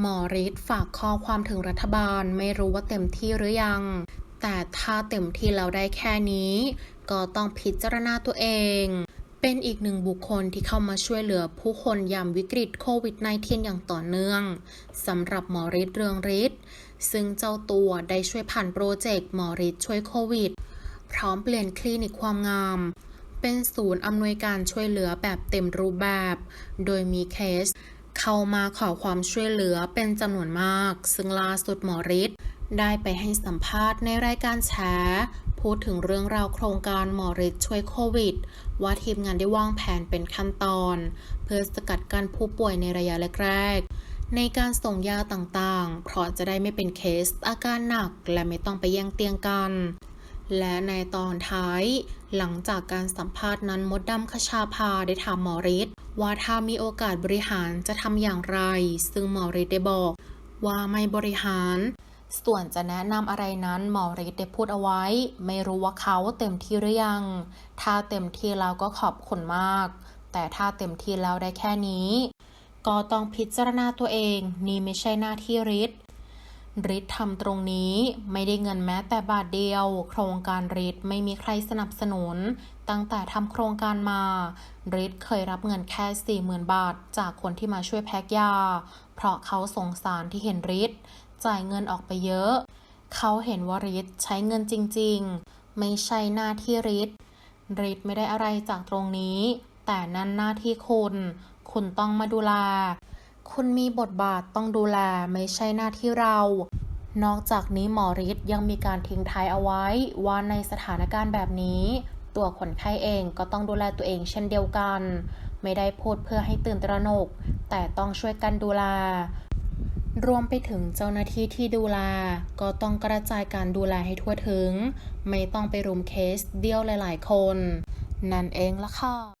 หมอฤทธิ์ฝากข้อความถึงรัฐบาลไม่รู้ว่าเต็มที่หรือยัง แต่ถ้าเต็มที่แล้วได้แค่นี้ ก็ต้องพิจารณาตัวเอง เป็นอีกหนึ่งบุคคลที่เข้ามาช่วยเหลือผู้คนยามวิกฤตโควิด -19 อย่างต่อเนื่องสำหรับหมอฤทธิ์เรืองฤทธิ์ซึ่งเจ้าตัวได้ช่วยผ่านโปรเจกต์หมอฤทธิ์ช่วยโควิด พร้อมเปลี่ยนคลินิกความงามเป็นศูนย์อำนวยการช่วยเหลือแบบเต็มรูปแบบ โดยมีเคส เข้ามาขอความช่วยเหลือเป็นจำนวนมาก ซึ่งล่าสุดหมอฤทธิ์ได้ไปให้สัมภาษณ์ในรายการแฉพูดถึงเรื่องราวโครงการหมอฤทธิ์ช่วยโควิด ว่าทีมงานได้วางแผนเป็นขั้นตอน เพื่อสกัดกั้นผู้ป่วยในระยะแรกๆในการส่งยาต่างๆ เพราะจะได้ไม่เป็นเคสอาการหนักและไม่ต้องไปแย่งเตียงกัน และในตอนท้าย หลังจากการสัมภาษณ์นั้นมดดำคชาภาได้ถามหมอฤทธิ์ว่าถ้ามีโอกาสบริหารจะทำอย่างไร ซึ่งหมอฤทธิ์ได้บอก ว่าไม่บริหาร ส่วนจะแนะนำอะไรนั้นหมอฤทธิ์ได้พูดเอาไว้ ไม่รู้ว่าเขาเต็มที่หรือยัง ถ้าเต็มที่แล้วก็ขอบคุณมาก แต่ถ้าเต็มที่แล้วได้แค่นี้ ก็ต้องพิจารณาตัวเอง นี่ไม่ใช่หน้าที่ฤทธิ์ ฤทธิ์ทำตรงนี้ไม่ได้เงินแม้แต่บาทเดียว โครงการฤทธิ์ไม่มีใครสนับสนุน ตั้งแต่ทำโครงการมาฤทธิ์เคยรับเงินแค่ 40,000 บาท จากคนที่มาช่วยแพ็คยา เพราะเขาสงสารที่เห็นฤทธิ์จ่ายเงินออกไปเยอะ เขาเห็นว่าฤทธิ์ใช้เงินจริง ๆ ไม่ใช่หน้าที่ฤทธิ์ฤทธิ์ไม่ได้อะไรจากตรงนี้ แต่นั่นหน้าที่คุณ คุณต้องมาดูแล คุณมีบทบาทต้องดูแลไม่ใช่หน้าที่เรา นอกจากนี้หมอฤทธิ์ยังมีการทิ้งท้ายเอาไว้ว่าในสถานการณ์แบบนี้ ตัวคนไข้เองก็ต้องดูแลตัวเองเช่นเดียวกัน ไม่ได้พูดเพื่อให้ตื่นตระหนก แต่ต้องช่วยกันดูแลรวมไปถึงเจ้าหน้าที่ที่ดูแลก็ต้องกระจายการดูแลให้ทั่วถึง ไม่ต้องไปรุมเคสเดียวหลาย ๆ คน นั่นเองละค่ะ